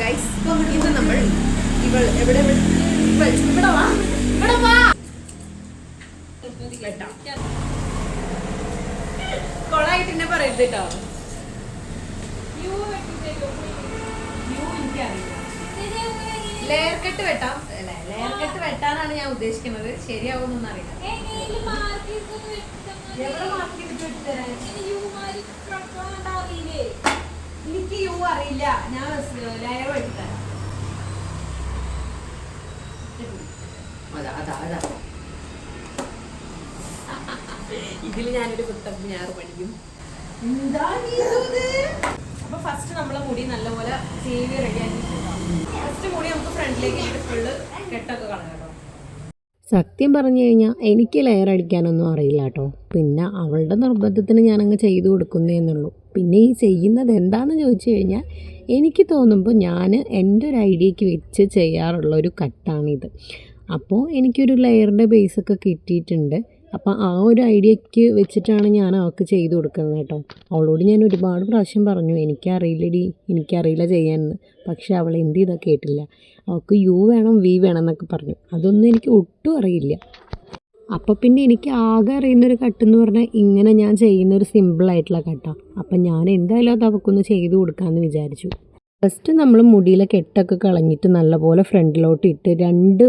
Guys ഇന്ന് നമ്മൾ ഇവൾ എവിടെ ഇവിടെ വാ ഇവിടെ വാ. കൊളായിട്ട് എന്നെ പറയരുത് കേട്ടോ ലെയർ കട്ട് വെട്ടാം. ലെയർ കട്ട് വെട്ടാനാണ് ഞാൻ ഉദ്ദേശിക്കുന്നത്. ശരിയാവുമെന്നൊന്നും അറിയില്ല. എവിടെ വെട്ടിത്തരാൻ? എനിക്ക് യു അറിയില്ല. ഞാൻ ലെയർ വെട്ടിത്തരാം അതാ അതാ അതാ. ഇതിൽ ഞാനൊരു കുത്തം ഞാൻ പഠിക്കും. അപ്പൊ ഫസ്റ്റ് നമ്മളെ മുടി നല്ലപോലെ സേവി റെഡിയാക്കി ഫസ്റ്റ് മുടി നമുക്ക് ഫ്രണ്ടിലേക്ക് ഫുള്ള് കെട്ടൊക്കെ കളയാം കേട്ടോ. സത്യം പറഞ്ഞു കഴിഞ്ഞാൽ എനിക്ക് ലെയർ അടിക്കാനൊന്നും അറിയില്ല കേട്ടോ. പിന്നെ അവളുടെ നിർബന്ധത്തിന് ഞാനങ്ങ് ചെയ്തു കൊടുക്കുന്നേ എന്നുള്ളൂ. പിന്നെ ഈ ചെയ്യുന്നത് എന്താണെന്ന് ചോദിച്ചു കഴിഞ്ഞാൽ എനിക്ക് തോന്നുമ്പോൾ ഞാൻ എന്റെ ഒരു ഐഡിയക്ക് വെച്ച് ചെയ്യാറുള്ള ഒരു കട്ടാണിത്. അപ്പോൾ എനിക്കൊരു ലെയറിന്റെ ബേസൊക്കെ കിട്ടിയിട്ടുണ്ട്. അപ്പോൾ ആ ഒരു ഐഡിയക്ക് വെച്ചിട്ടാണ് ഞാൻ അവൾക്ക് ചെയ്തു കൊടുക്കുന്നത് കേട്ടോ. അവളോട് ഞാൻ ഒരുപാട് പ്രാവശ്യം പറഞ്ഞു എനിക്കറിയില്ലടി എനിക്കറിയില്ല ചെയ്യാനെന്ന്. പക്ഷേ അവൾ എന്ത് ചെയ്താൽ കേട്ടില്ല. അവൾക്ക് യു വേണം വി വേണം എന്നൊക്കെ പറഞ്ഞു. അതൊന്നും എനിക്ക് ഒട്ടും അറിയില്ല. അപ്പോൾ പിന്നെ എനിക്ക് ആകെ അറിയുന്നൊരു കട്ടെന്ന് പറഞ്ഞാൽ ഇങ്ങനെ ഞാൻ ചെയ്യുന്ന ഒരു സിമ്പിളായിട്ടുള്ള കട്ടാണ് അപ്പം ഞാൻ എന്തായാലും അത് അവൾക്കൊന്ന് ചെയ്ത് കൊടുക്കാമെന്ന് വിചാരിച്ചു. ഫസ്റ്റ് നമ്മൾ മുടിയിലെ കെട്ടൊക്കെ കളഞ്ഞിട്ട് നല്ലപോലെ ഫ്രണ്ടിലോട്ട് ഇട്ട് രണ്ട്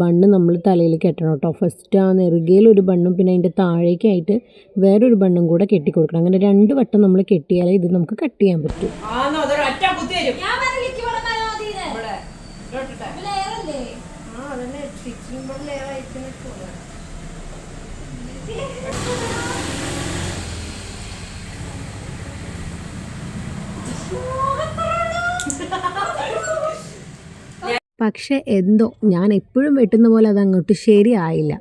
ബണ്ണ് നമ്മൾ തലയിൽ കെട്ടണം കേട്ടോ. ഫസ്റ്റ് ആ നെറുകയിൽ ഒരു ബണ്ണും പിന്നെ അതിന്റെ താഴേക്കായിട്ട് വേറൊരു ബണ്ണും കൂടെ കെട്ടി കൊടുക്കണം. അങ്ങനെ രണ്ട് വട്ടം നമ്മൾ കെട്ടിയാലേ ഇത് നമുക്ക് കട്ട് ചെയ്യാൻ പറ്റും. ആ അതന്നെ സ്റ്റിച്ചിങ് ബോർഡ് ലെയർ അയക്കുന്ന പക്ഷെ എന്തോ ഞാൻ എപ്പോഴും വെട്ടുന്ന പോലെ അത് അങ്ങോട്ട് ശരിയായില്ല.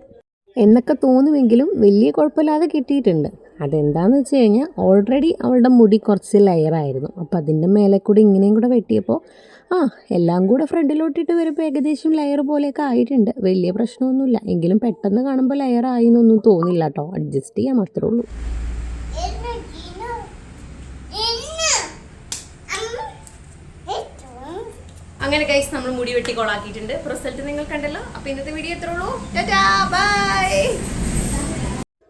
എന്നൊക്കെ തോന്നുമെങ്കിലും വലിയ കുഴപ്പമില്ലാതെ കിട്ടിയിട്ടുണ്ട്. അതെന്താന്ന് വെച്ച് കഴിഞ്ഞാൽ ഓൾറെഡി അവളുടെ മുടി കുറച്ച് ലെയറായിരുന്നു അപ്പോൾ അതിന്റെ മേലെ കൂടി ഇങ്ങനെയും കൂടെ വെട്ടിയപ്പോൾ ആ എല്ലാം കൂടെ ഫ്രണ്ടിലോട്ടിട്ട് വരുമ്പോൾ ഏകദേശം ലെയർ പോലെയൊക്കെ ആയിട്ടുണ്ട്. വലിയ പ്രശ്നമൊന്നുമില്ല. എങ്കിലും പെട്ടെന്ന് കാണുമ്പോൾ ലെയർ ആയി എന്നൊന്നും തോന്നില്ല കേട്ടോ. അഡ്ജസ്റ്റ് ചെയ്യാൻ മാത്രമേ ഉള്ളൂ. അങ്ങനെ ഗൈസ് നമ്മൾ മുടി വെട്ടി കൊളാക്കിയിട്ടുണ്ട് റിസൾട്ട് നിങ്ങൾ കണ്ടല്ലോ. അപ്പൊ ഇന്നത്തെ വീഡിയോ എത്ര ഉള്ളൂ. ബൈ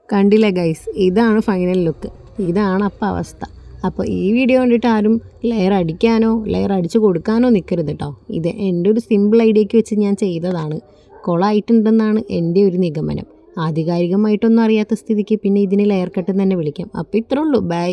കണ്ടില്ലേ ഗൈസ് ഇതാണ് ഫൈനൽ ലുക്ക് ഇതാണ് അപ്പം അവസ്ഥ. അപ്പോൾ ഈ വീഡിയോ കണ്ടിട്ട് ആരും ലെയർ അടിക്കാനോ ലെയർ അടിച്ച് കൊടുക്കാനോ നിൽക്കരുത് കേട്ടോ ഇത് എന്റെ ഒരു സിമ്പിൾ ഐഡിയയ്ക്ക് വെച്ച് ഞാൻ ചെയ്തതാണ്. കൊളായിട്ടുണ്ടെന്നാണ് എന്റെ ഒരു നിഗമനം. ആധികാരികമായിട്ടൊന്നും അറിയാത്ത സ്ഥിതിക്ക് പിന്നെ ഇതിന് ലെയർ കട്ട് തന്നെ വിളിക്കാം. അപ്പോൾ ഇത്രേ ഉള്ളൂ. ബൈ